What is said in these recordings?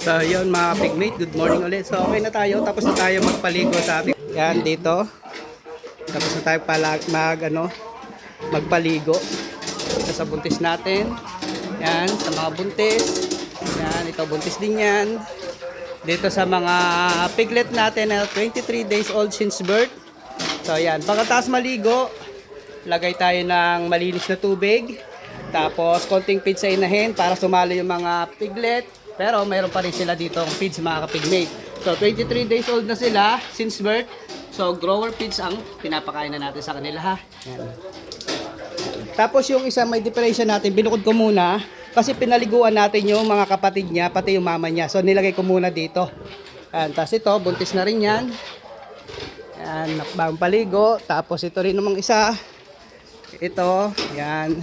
So yun mga pigmate, good morning ulit. So okay na tayo, tapos na tayo magpaligo sa ating yan dito. Tapos na tayo pala mag ano, magpaligo. Sa buntis natin. Yan, sa mga buntis. Yan, ito buntis din yan. Dito sa mga piglet natin na 23 days old since birth. So yan, pagkatapos maligo, lagay tayo ng malinis na tubig. Tapos konting sa inahin para sumali yung mga piglet. Pero mayroon pa rin sila dito ang feeds mga kapigmate. So 23 days old na sila since birth. So grower feeds ang pinapakain na natin sa kanila ha. Yan. Tapos yung isa may differentiation natin, binukod ko muna kasi pinaliguan natin yung mga kapatid niya, pati yung mama niya. So nilagay ko muna dito. Yan. Tapos ito, buntis na rin yan. Yan, bagong paligo. Tapos ito rin namang isa. Ito, yan.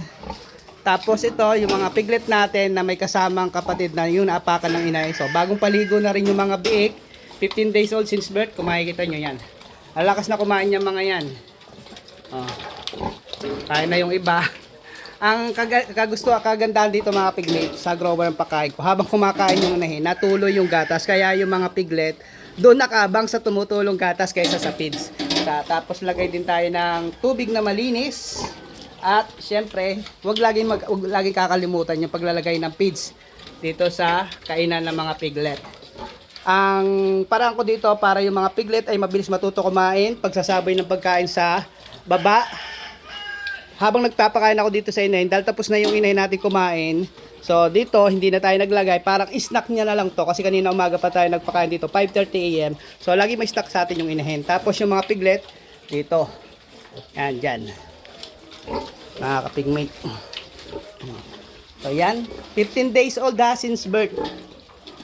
Tapos ito, yung mga piglet natin na may kasamang kapatid na yun, apakan ng inay. So bagong paligo na rin yung mga biik. 15 days old since birth, kung makikita nyo yan. Alakas na kumain yung mga yan. Oh. Kaya na yung iba. Ang kaga- kagusto, kagandahan dito mga piglet sa grower ng pagkain ko. Habang kumakain yung inahin, natuloy yung gatas. Kaya yung mga piglet, doon nakabang sa tumutulong gatas kaysa sa. Ta- Tapos lagay din tayo ng tubig na malinis. At syempre, wag laging mag wag laging kakalimutan yung paglalagay ng feeds dito sa kainan ng mga piglet. Ang parang ko dito para yung mga piglet ay mabilis matuto kumain, pagsasabay ng pagkain sa baba. Habang nagpapakain ako dito sa inahin, dahil tapos na yung inahin natin kumain, so dito hindi na tayo naglagay, parang snack niya na lang to kasi kanina umaga pa tayo nagpakain dito, 5.30 am. So lagi may snack sa atin yung inahin. Tapos yung mga piglet, dito. Yan, dyan. Mga kapigmate. So yan, 15 days old ha, since birth.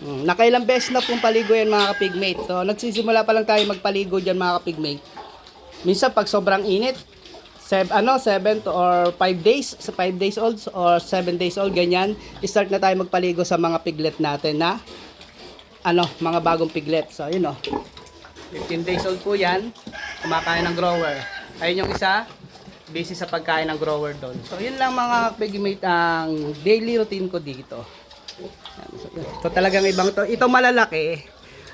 Mm, nakailang beses na pong paligo yan mga kapigmate. So, nagsisimula pa lang tayo magpaligo dyan mga kapigmate. Minsan pag sobrang init, sev, ano, 7 to or 5 days, sa 5 days old or 7 days old, ganyan, start na tayo magpaligo sa mga piglet natin na ano, mga bagong piglet. So, yun o. 15 days old po yan. Kumakain ng grower. Ayun yung isa, busy sa pagkain ng grower doon. So, yun lang mga pigmate ang daily routine ko dito. So talagang ibang to. Ito malalaki,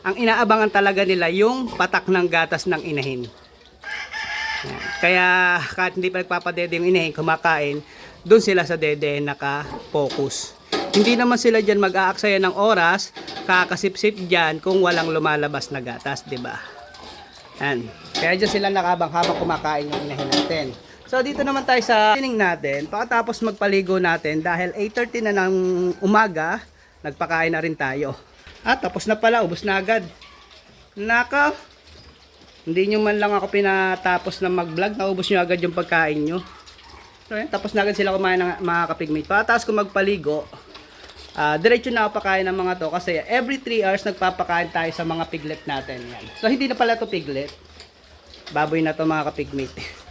ang inaabangan talaga nila yung patak ng gatas ng inahin. Kaya kahit hindi pa nagpapadede yung inahin, kumakain, doon sila sa dede naka-focus. Hindi naman sila dyan mag-aaksaya ng oras, kakasipsip dyan kung walang lumalabas na gatas, di ba? Yan. Kaya dyan sila nakabang habang kumakain yung inahin natin. So dito naman tayo sa tining natin. Pagkatapos magpaligo natin dahil 8.30 na ng umaga, nagpakain na rin tayo. At tapos na pala, ubos na agad. Naka, hindi nyo man lang ako pinatapos na mag-vlog, naubos nyo agad yung pagkain nyo. So yan, tapos na agad sila kumain ng mga kapigmate. Pagkatapos ko magpaligo, Ah, diretso na pakain ng mga to kasi every 3 hours nagpapakain tayo sa mga piglet natin. Yan. So hindi na pala to piglet. Baboy na to mga kapigmate.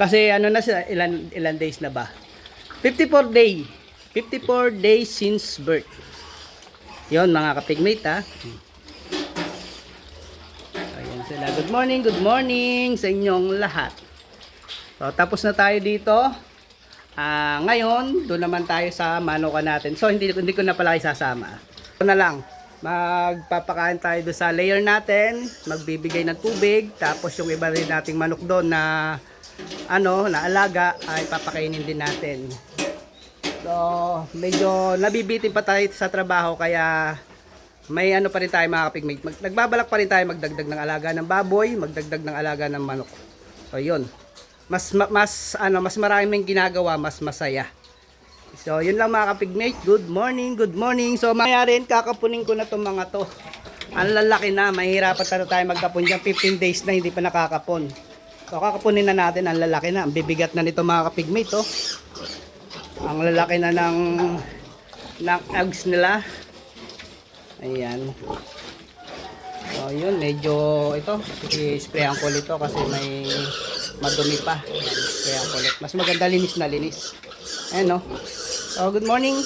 kasi ano na sila, ilan, ilan days na ba? 54 day. 54 days since birth. Yon mga kapigmate ha. Ayan sila. Good morning, good morning sa inyong lahat. So, tapos na tayo dito. Ah, ngayon, doon naman tayo sa manuka natin. So, hindi, hindi ko na pala isasama. Ito na lang. Magpapakain tayo doon sa layer natin. Magbibigay ng tubig. Tapos yung iba rin nating manok doon na ano, na alaga ay papakainin din natin. So, medyo nabibitin pa tayo sa trabaho kaya may ano pa rin tayo mga kapigmate. Mag, nagbabalak pa rin tayo magdagdag ng alaga ng baboy, magdagdag ng alaga ng manok. So, yun. Mas, ma- mas, ano, mas maraming ginagawa, mas masaya. So, yun lang mga kapigmate. Good morning, good morning. So, maya rin, kakapunin ko na itong mga to. Ang lalaki na, mahirapan na tayo magkapon dyan. 15 days na hindi pa nakakapon. So, kakapunin na natin. Ang lalaki na. Ang bibigat na nito mga kapigmate, oh. Ang lalaki na ng, ng eggs nila. Ayan. So, yun, medyo ito, i-sprayan ko ulit kasi may madumi pa. Ayan, sprayan ko ulit. Mas maganda linis na linis. Ayan, no. So, good morning.